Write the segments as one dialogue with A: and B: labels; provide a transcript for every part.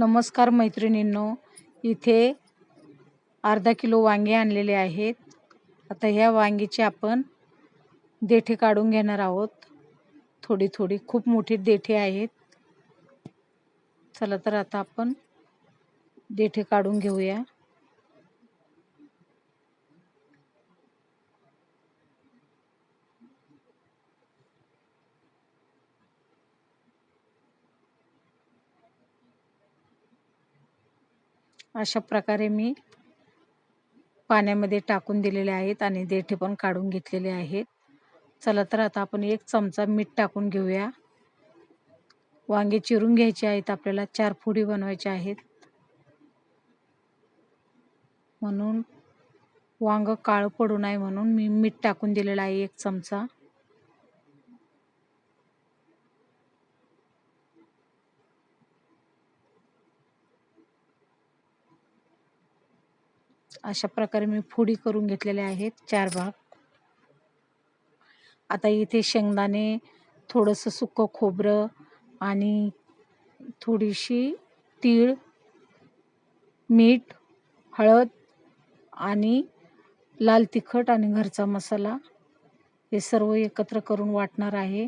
A: नमस्कार मैत्रिणींनो इथे अर्धा किलो वांगे आणलेले आहेत. आता ह्या वांगीचे आपण देठे काढून घेणार आहोत. थोडी थोडी खूप मोठी देठे आहेत. चला तर आता आपण देठे काढून घेऊया. अशा प्रकारे मी पाण्यामध्ये टाकून दिलेले आहेत आणि देठे पण काढून घेतलेले आहेत. चला तर आता आपण एक चमचा मीठ टाकून घेऊया. वांगे चिरून घ्यायचे आहेत. आपल्याला चार फुडी बनवायच्या आहेत. म्हणून वांग काळं पडू नये म्हणून मी मीठ टाकून दिलेलं आहे एक चमचा. अशा प्रकारे मी फोडी करून घेतलेल्या आहेत चार भाग. आता इथे शेंगदाणे थोडंसं सुकं खोबरं आणि थोडीशी तीळ मीठ हळद आणि लाल तिखट आणि घरचा मसाला हे सर्व एकत्र करून वाटणार आहे.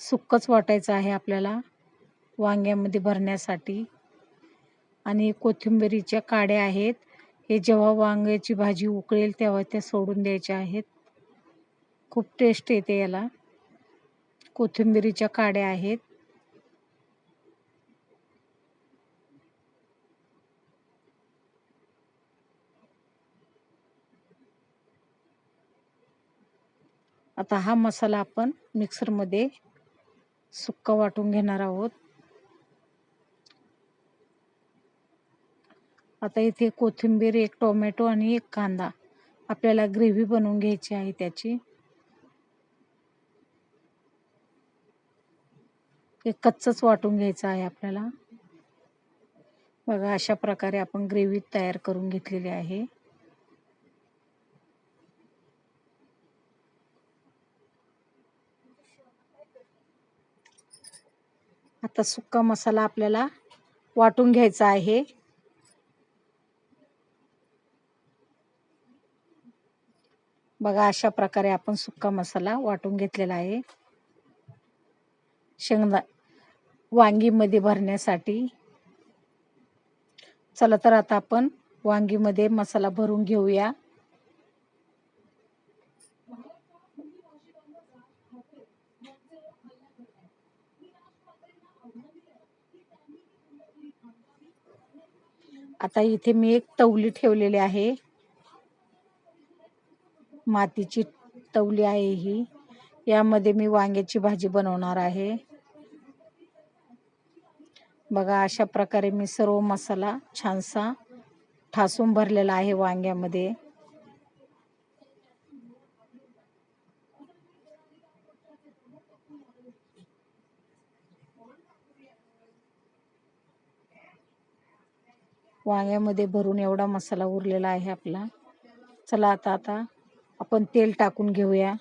A: सुकंच वाटायचं आहे आपल्याला वांग्यामध्ये भरण्यासाठी. आणि कोथिंबिरीच्या काड्या आहेत. हे जेव्हा वांग्याची भाजी उकळेल तेव्हा त्या सोडून द्यायच्या आहेत. खूप टेस्ट येते याला. कोथिंबिरीच्या काड्या आहेत. आता हा मसाला आपण मिक्सरमध्ये सुक्का वाटून घेणार आहोत. आता इथे कोथिंबीर एक टोमॅटो आणि एक कांदा. आपल्याला ग्रेव्ही बनवून घ्यायची आहे त्याची. एक कच्चच वाटून घ्यायचं आहे आपल्याला. बघा अशा प्रकारे आपण ग्रेव्ही तयार करून घेतलेली आहे. आता सुक्का मसाला आपल्याला वाटून घ्यायचा आहे. बघा अशा प्रकारे आपण सुक्का मसाला वाटून घेतलेला आहे. शेंगदा वांगीमध्ये भरण्यासाठी. चला तर आता आपण वांगीमध्ये मसाला भरून घेऊया. आता इथे मी एक तवली ठेवलेली आहे. मातीची तवली आहे ही. यामध्ये मी वांग्याची भाजी बनवणार आहे. बघा अशा प्रकारे मी सर्व मसाला छानसा ठासून भरलेला आहे वांग्यामध्ये. वांग्यामध्ये भरून एवढा मसाला उरलेला आहे आपला. चला आता आता आपण तेल टाकून घेऊया.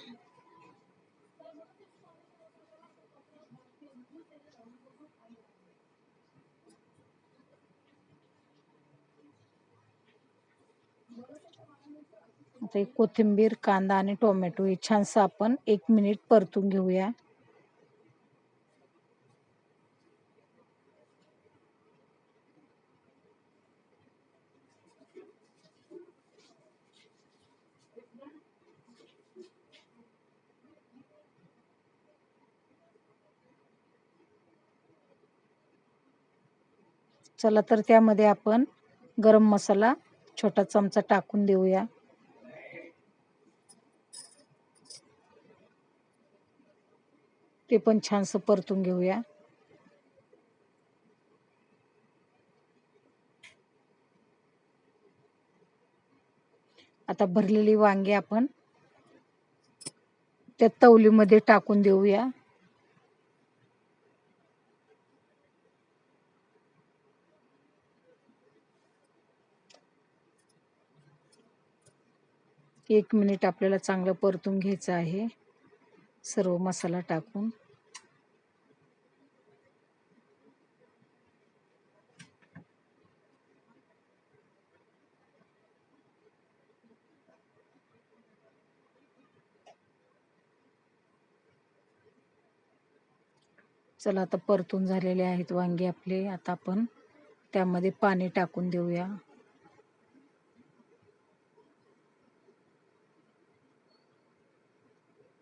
A: आता कोथिंबीर कांदा आणि टोमॅटो हे छानसं आपण एक मिनिट परतून घेऊया. चला तर त्यामध्ये आपण गरम मसाला छोटा चमचा टाकून देऊया. ते पण छानसं परतून घेऊया. आता भरलेली वांगी आपण त्या तवलीमध्ये टाकून देऊया. एक मिनिट आपल्याला चांगलं परतून घ्यायचं आहे. सर्व मसाला टाकून. चला आता परतून झालेले आहेत वांगे आपले. आता आपण त्यामध्ये पाणी टाकून देऊया.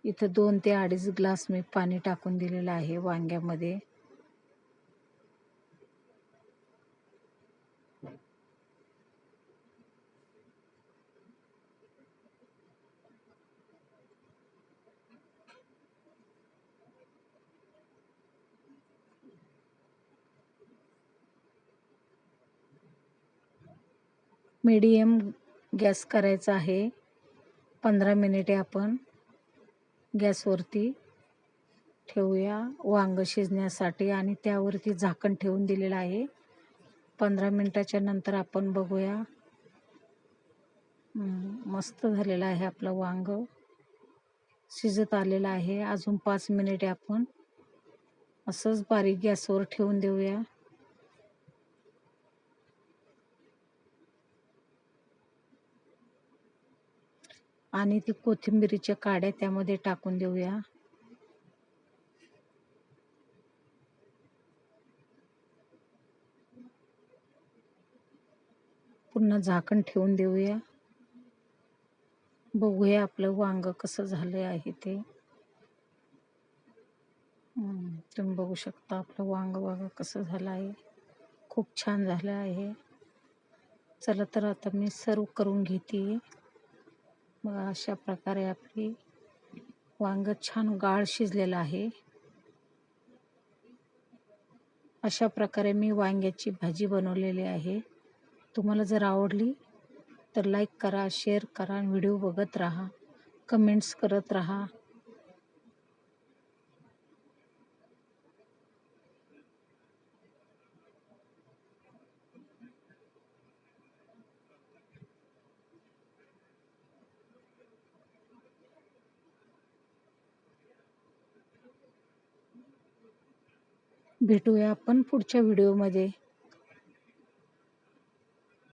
A: इथं दोन ते अडीच ग्लास मी पाणी टाकून दिलेलं आहे वांग्यामध्ये. मीडियम गॅस करायचा आहे. पंधरा मिनिटे आपण. गॅसवरती ठेवूया. वांग शिजण्यासाठी आणि त्यावरती झाकण ठेवून दिलेलं आहे. पंधरा मिनटाच्या नंतर आपण बघूया. मस्त झालेलं आहे आपलं वांग. शिजत आलेलं आहे. अजून पाच मिनिटे आपण असंच बारीक गॅसवर ठेवून देऊया. आणि ती कोथिंबिरीच्या काड्या त्यामध्ये टाकून देऊया. पुन्हा झाकण ठेवून देऊया. बघूया आपलं वांग कसं झालं आहे ते. तुम्ही बघू शकता आपलं वांग वांग कसं झालं आहे. खूप छान झालं आहे. चला तर आता मी सर्व करून घेते. मग अशा प्रकारे आपली वांग छान गाळ शिजलेलं आहे. अशा प्रकारे मी वांग्याची भाजी बनवलेली आहे. तुम्हाला जर आवडली तर लाईक करा शेअर करा व्हिडिओ बघत राहा. कमेंट्स करत राहा. भेटूया आपण पुढच्या व्हिडिओमध्ये